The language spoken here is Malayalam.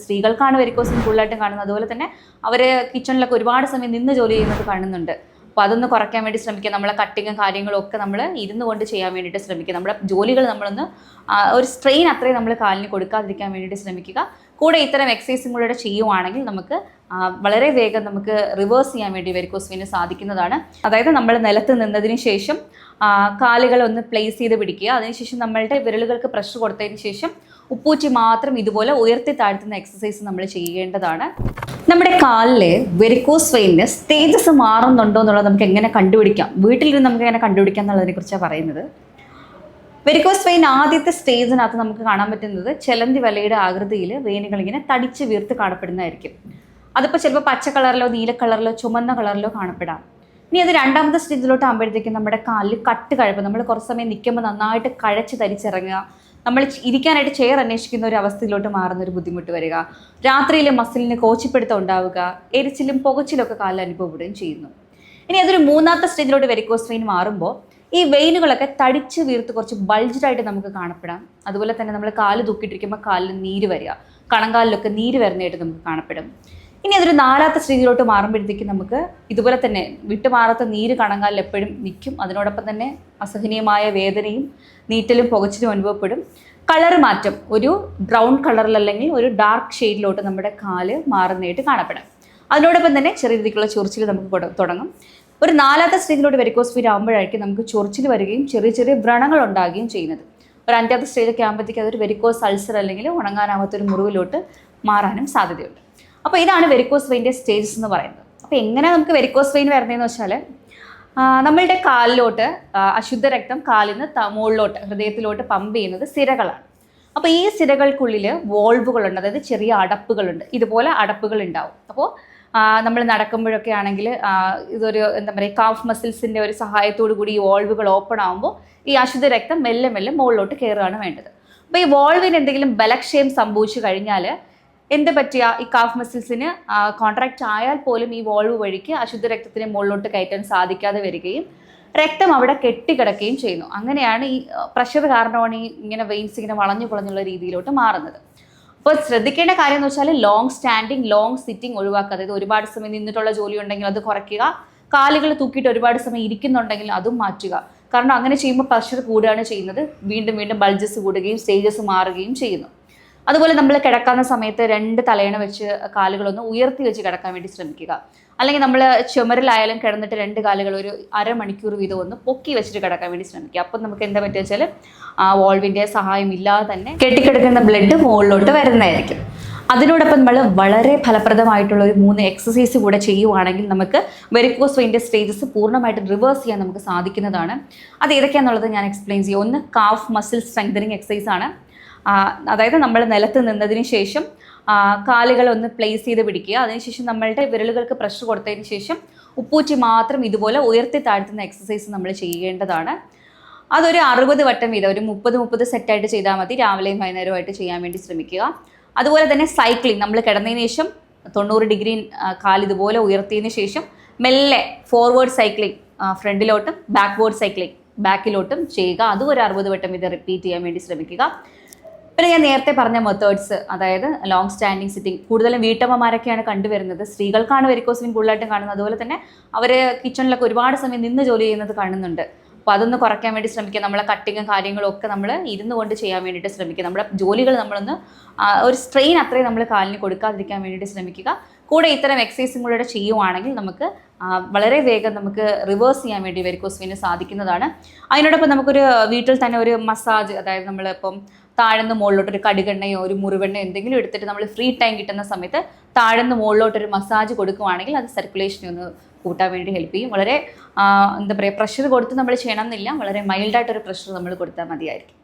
സ്ത്രീകൾക്കാണ് വെരിക്കോസിൻ കൂടുതലായിട്ടും കാണുന്നത്. അതുപോലെ തന്നെ അവർ കിച്ചണിലൊക്കെ ഒരുപാട് സമയം നിന്ന് ജോലി ചെയ്യുന്നത് കാണുന്നുണ്ട്. അപ്പോൾ അതൊന്ന് കുറയ്ക്കാൻ വേണ്ടി ശ്രമിക്കുക. നമ്മളെ കട്ടിങ്ങും കാര്യങ്ങളും ഒക്കെ നമ്മൾ ഇരുന്ന് കൊണ്ട് ചെയ്യാൻ വേണ്ടിയിട്ട് ശ്രമിക്കുക. നമ്മുടെ ജോലികൾ നമ്മളൊന്ന് ഒരു സ്ട്രെയിൻ അത്രയും നമ്മൾ കാലിന് കൊടുക്കാതിരിക്കാൻ വേണ്ടിയിട്ട് ശ്രമിക്കുക. കൂടെ ഇത്തരം എക്സസൈസും കൂടെ ചെയ്യുവാണെങ്കിൽ നമുക്ക് വളരെ വേഗം നമുക്ക് റിവേഴ്സ് ചെയ്യാൻ വേണ്ടി വെരിക്കോസ് വെയിന് സാധിക്കുന്നതാണ്. അതായത് നമ്മൾ നിലത്ത് നിന്നതിന് ശേഷം കാലുകൾ ഒന്ന് പ്ലേസ് ചെയ്ത് പിടിക്കുക. അതിനുശേഷം നമ്മളുടെ വിരലുകൾക്ക് പ്രഷർ കൊടുത്തതിന് ശേഷം ഉപ്പൂറ്റി മാത്രം ഇതുപോലെ ഉയർത്തി താഴ്ത്തുന്ന എക്സസൈസ് നമ്മൾ ചെയ്യേണ്ടതാണ്. നമ്മുടെ കാലിലെ വെരിക്കോസ് വെയിന് സ്റ്റേജസ് മാറുന്നുണ്ടോ എന്നുള്ളത് നമുക്ക് എങ്ങനെ കണ്ടുപിടിക്കാം? വീട്ടിലിരുന്ന് നമുക്ക് എങ്ങനെ കണ്ടുപിടിക്കാം എന്നുള്ളതിനെ കുറിച്ചാണ് പറയുന്നത്. വെരിക്കോസ് വെയിൻ ആദ്യത്തെ സ്റ്റേജിനകത്ത് നമുക്ക് കാണാൻ പറ്റുന്നത് ചെലന്തി വലയുടെ ആകൃതിയിൽ വെയിനുകൾ ഇങ്ങനെ തടിച്ച് വീർത്ത് കാണപ്പെടുന്നതായിരിക്കും. അതിപ്പോൾ ചിലപ്പോൾ പച്ച കളറിലോ നീല കളറിലോ ചുമന്ന കളറിലോ കാണപ്പെടാം. ഇനി അത് രണ്ടാമത്തെ സ്റ്റേജിലോട്ട് ആകുമ്പോഴത്തേക്കും നമ്മുടെ കാലിൽ കട്ട് കഴപ്പ് നമ്മൾ കുറച്ച് സമയം നിൽക്കുമ്പോൾ നന്നായിട്ട് കഴച്ച് തരിച്ചിറങ്ങുക. നമ്മൾ ഇരിക്കാനായിട്ട് ചെയർ അന്വേഷിക്കുന്ന ഒരു അവസ്ഥയിലോട്ട് മാറുന്ന ഒരു ബുദ്ധിമുട്ട് വരിക. രാത്രിയിലെ മസിലിന് കോച്ചിപ്പിടുത്തം ഉണ്ടാവുക എരിച്ചിലും പുകച്ചിലും ഒക്കെ കാലിൽ അനുഭവപ്പെടുകയും ചെയ്യുന്നു. ഇനി അതൊരു മൂന്നാമത്തെ സ്റ്റേജിലോട്ട് വെരിക്കോസ് വെയിൻ മാറുമ്പോൾ ഈ വെയിനുകളൊക്കെ തടിച്ച് വീർത്ത് കുറച്ച് ബൾജഡായിട്ട് നമുക്ക് കാണപ്പെടാം. അതുപോലെ തന്നെ നമ്മൾ കാൽ തൂക്കിയിട്ടിരിക്കുമ്പോൾ കാലിൽ നീര് വരിക. കണങ്കാലിലൊക്കെ നീര് വരുന്നതായിട്ട് നമുക്ക് കാണപ്പെടും. ഇനി അതൊരു നാലാത്ത സ്റ്റേജിലോട്ട് മാറുമ്പോഴത്തേക്കും നമുക്ക് ഇതുപോലെ തന്നെ വിട്ടുമാറാത്ത നീര് കണങ്കാലിൽ എപ്പോഴും നിൽക്കും. അതിനോടൊപ്പം തന്നെ അസഹനീയമായ വേദനയും നീറ്റലും പുകച്ചിലും അനുഭവപ്പെടും. കളർ മാറ്റം ഒരു ബ്രൗൺ കളറിൽ അല്ലെങ്കിൽ ഒരു ഡാർക്ക് ഷെയ്ഡിലോട്ട് നമ്മുടെ കാൽ മാറുന്നതായിട്ട് കാണപ്പെടാം. അതിനോടൊപ്പം തന്നെ ചെറിയ രീതിക്കുള്ള ചൊറിച്ചിൽ നമുക്ക് തുടങ്ങും. ഒരു നാലാമത്തെ സ്റ്റേജിലോട്ട് വെരിക്കോസ് ഫീൽ ആകുമ്പോഴായിരിക്കും നമുക്ക് ചൊറിച്ചിൽ വരികയും ചെറിയ ചെറിയ വ്രണങ്ങൾ ഉണ്ടാകുകയും ചെയ്യുന്നത്. ഒരു അഞ്ചാമത്തെ സ്റ്റേജൊക്കെ ആകുമ്പോഴത്തേക്ക് അതൊരു വെരിക്കോസ് അൾസർ അല്ലെങ്കിൽ ഉണങ്ങാനാവാത്ത ഒരു മുറിവിലോട്ട് മാറാനും സാധ്യതയുണ്ട്. അപ്പോൾ ഇതാണ് വെരിക്കോസ് വെയിന്റെ സ്റ്റേജസ് എന്ന് പറയുന്നത്. അപ്പോൾ എങ്ങനെ നമുക്ക് വെരിക്കോസ് വെയിൻ വരുന്നതെന്ന് വെച്ചാൽ നമ്മളുടെ കാലിലോട്ട് അശുദ്ധ രക്തം കാലിൽ നിന്ന് മുകളിലോട്ട് ഹൃദയത്തിലോട്ട് പമ്പ് ചെയ്യുന്നത് സിരകളാണ്. അപ്പോൾ ഈ സിരകൾക്കുള്ളിൽ വോൾവുകളുണ്ട് അതായത് ചെറിയ അടപ്പുകളുണ്ട്. ഇതുപോലെ അടപ്പുകൾ ഉണ്ടാവും. അപ്പോൾ നമ്മൾ നടക്കുമ്പോഴൊക്കെ ആണെങ്കിൽ ഇതൊരു എന്താ പറയുക കാഫ് മസിൽസിന്റെ ഒരു സഹായത്തോടു കൂടി ഈ വോൾവുകൾ ഓപ്പൺ ആകുമ്പോൾ ഈ അശുദ്ധ രക്തം മെല്ലെ മെല്ലെ മുകളിലോട്ട് കയറുകയാണ് വേണ്ടത്. അപ്പോൾ ഈ വോൾവിന് എന്തെങ്കിലും ബലക്ഷയം സംഭവിച്ചു കഴിഞ്ഞാൽ എന്ത് പറ്റിയ ഈ കാഫ് മസിൽസിന് കോൺട്രാക്റ്റ് ആയാൽ പോലും ഈ വോൾവ് വഴിക്ക് അശുദ്ധ രക്തത്തിന് മുകളിലോട്ട് കയറ്റാൻ സാധിക്കാതെ വരികയും രക്തം അവിടെ കെട്ടിക്കിടക്കുകയും ചെയ്യുന്നു. അങ്ങനെയാണ് ഈ പ്രഷർ കാരണമാണ് ഈ ഇങ്ങനെ വെയിൻസ് ഇങ്ങനെ വളഞ്ഞു കുളഞ്ഞുള്ള രീതിയിലോട്ട് മാറുന്നത്. അപ്പോൾ ശ്രദ്ധിക്കേണ്ട കാര്യം എന്ന് വെച്ചാൽ ലോങ് സ്റ്റാൻഡിങ് ലോങ് സിറ്റിംഗ് ഒഴിവാക്കുക. അതായത് ഒരുപാട് സമയം നിന്നിട്ടുള്ള ജോലി ഉണ്ടെങ്കിൽ അത് കുറയ്ക്കുക. കാലുകൾ തൂക്കിയിട്ട് ഒരുപാട് സമയം ഇരിക്കുന്നുണ്ടെങ്കിൽ അതും മാറ്റുക. കാരണം അങ്ങനെ ചെയ്യുമ്പോൾ പ്രഷർ കൂടുകയാണ് ചെയ്യുന്നത്. വീണ്ടും വീണ്ടും ബൾജസ് കൂടുകയും സ്റ്റേജസ് മാറുകയും ചെയ്യുന്നു. അതുപോലെ നമ്മൾ കിടക്കുന്ന സമയത്ത് രണ്ട് തലയണ വെച്ച് കാലുകളൊന്ന് ഉയർത്തി വെച്ച് കിടക്കാൻ വേണ്ടി ശ്രമിക്കുക. അല്ലെങ്കിൽ നമ്മൾ ചുമരിലായാലും കിടന്നിട്ട് രണ്ട് കാലുകൾ ഒരു അരമണിക്കൂർ വീതം ഒന്ന് പൊക്കി വെച്ചിട്ട് കിടക്കാൻ വേണ്ടി ശ്രമിക്കുക. അപ്പം നമുക്ക് എന്താ പറ്റുക വെച്ചാൽ ആ വോൾവിന്റെ സഹായം ഇല്ലാതെ തന്നെ കെട്ടിക്കിടക്കുന്ന ബ്ലഡ് മുകളിലോട്ട് വരുന്നതായിരിക്കും. അതിനോടൊപ്പം നമ്മൾ വളരെ ഫലപ്രദമായിട്ടുള്ള ഒരു മൂന്ന് എക്സസൈസ് കൂടെ ചെയ്യുവാണെങ്കിൽ നമുക്ക് വെരിക്കോസ് വെയിന്റെ സ്റ്റേജസ് പൂർണമായിട്ട് റിവേഴ്സ് ചെയ്യാൻ നമുക്ക് സാധിക്കുന്നതാണ്. അത് ഏതൊക്കെയാണെന്നുള്ളത് ഞാൻ എക്സ്പ്ലെയിൻ ചെയ്യും. ഒന്ന് കാഫ് മസിൽ സ്ട്രെങ്തനിങ് എക്സസൈസ് ആണ്. അതായത് നമ്മൾ നിലത്ത് നിന്നതിന് ശേഷം കാലുകൾ ഒന്ന് പ്ലേസ് ചെയ്ത് പിടിക്കുക. അതിനുശേഷം നമ്മളുടെ വിരലുകൾക്ക് പ്രഷർ കൊടുത്തതിന് ശേഷം ഉപ്പൂറ്റി മാത്രം ഇതുപോലെ ഉയർത്തി താഴ്ത്തുന്ന എക്സസൈസ് നമ്മൾ ചെയ്യേണ്ടതാണ്. അതൊരു അറുപത് വട്ടം വീതം ഒരു മുപ്പത് മുപ്പത് സെറ്റായിട്ട് ചെയ്താൽ മതി. രാവിലെയും വൈകുന്നേരമായിട്ട് ചെയ്യാൻ വേണ്ടി ശ്രമിക്കുക. അതുപോലെ തന്നെ സൈക്ലിംഗ് നമ്മൾ കിടന്നതിന് ശേഷം തൊണ്ണൂറ് ഡിഗ്രി കാൽ ഇതുപോലെ ഉയർത്തിയതിന് ശേഷം മെല്ലെ ഫോർവേഡ് സൈക്ലിംഗ് ഫ്രണ്ടിലോട്ടും ബാക്ക്വേർഡ് സൈക്ലിംഗ് ബാക്കിലോട്ടും ചെയ്യുക. അതും ഒരു അറുപത് വട്ടം ഇത് റിപ്പീറ്റ് ചെയ്യാൻ വേണ്ടി ശ്രമിക്കുക. പിന്നെ ഞാൻ നേരത്തെ പറഞ്ഞ മെത്തേഡ്സ് അതായത് ലോങ് സ്റ്റാൻഡിങ് സിറ്റിംഗ് കൂടുതലും വീട്ടമ്മമാരൊക്കെയാണ് കണ്ടുവരുന്നത്. സ്ത്രീകൾക്കാണ് വെരിക്കോസിൻ കൂടുതലായിട്ടും കാണുന്നത്. അതുപോലെ തന്നെ അവർ കിച്ചണിലൊക്കെ ഒരുപാട് സമയം നിന്ന് ജോലി ചെയ്യുന്നത് കാണുന്നുണ്ട്. അപ്പോൾ അതൊന്ന് കുറയ്ക്കാൻ വേണ്ടി ശ്രമിക്കുക. നമ്മളെ കട്ടിങ്ങും കാര്യങ്ങളും ഒക്കെ നമ്മൾ ഇരുന്ന് കൊണ്ട് ചെയ്യാൻ വേണ്ടിയിട്ട് ശ്രമിക്കുക. നമ്മുടെ ജോലികൾ നമ്മളൊന്ന് ഒരു സ്ട്രെയിൻ അത്രയും നമ്മൾ കാലിന് കൊടുക്കാതിരിക്കാൻ വേണ്ടിയിട്ട് ശ്രമിക്കുക. കൂടെ ഇത്തരം എക്സസൈസും കൂടെ ചെയ്യുവാണെങ്കിൽ നമുക്ക് വളരെ വേഗം നമുക്ക് റിവേഴ്സ് ചെയ്യാൻ വേണ്ടി വെരിക്കോസ് സാധിക്കുന്നതാണ്. അതിനോടൊപ്പം നമുക്കൊരു വീട്ടിൽ തന്നെ ഒരു മസാജ് അതായത് നമ്മളിപ്പം താഴ്ന്ന് മുകളിലോട്ട് ഒരു കടുകെണ്ണയോ ഒരു മുറിവെണ്ണയോ എന്തെങ്കിലും എടുത്തിട്ട് നമ്മൾ ഫ്രീ ടൈം കിട്ടുന്ന സമയത്ത് താഴ്ന്ന് മുകളിലോട്ട് ഒരു മസാജ് കൊടുക്കുവാണെങ്കിൽ അത് സർക്കുലേഷനെ ഒന്ന് കൂട്ടാൻ വേണ്ടി ഹെൽപ്പ് ചെയ്യും. വളരെ എന്താ പറയുക പ്രഷർ കൊടുത്ത് നമ്മൾ ചെയ്യണം എന്നില്ല വളരെ മൈൽഡായിട്ടൊരു പ്രഷർ നമ്മൾ കൊടുത്താൽ മതിയായിരിക്കും.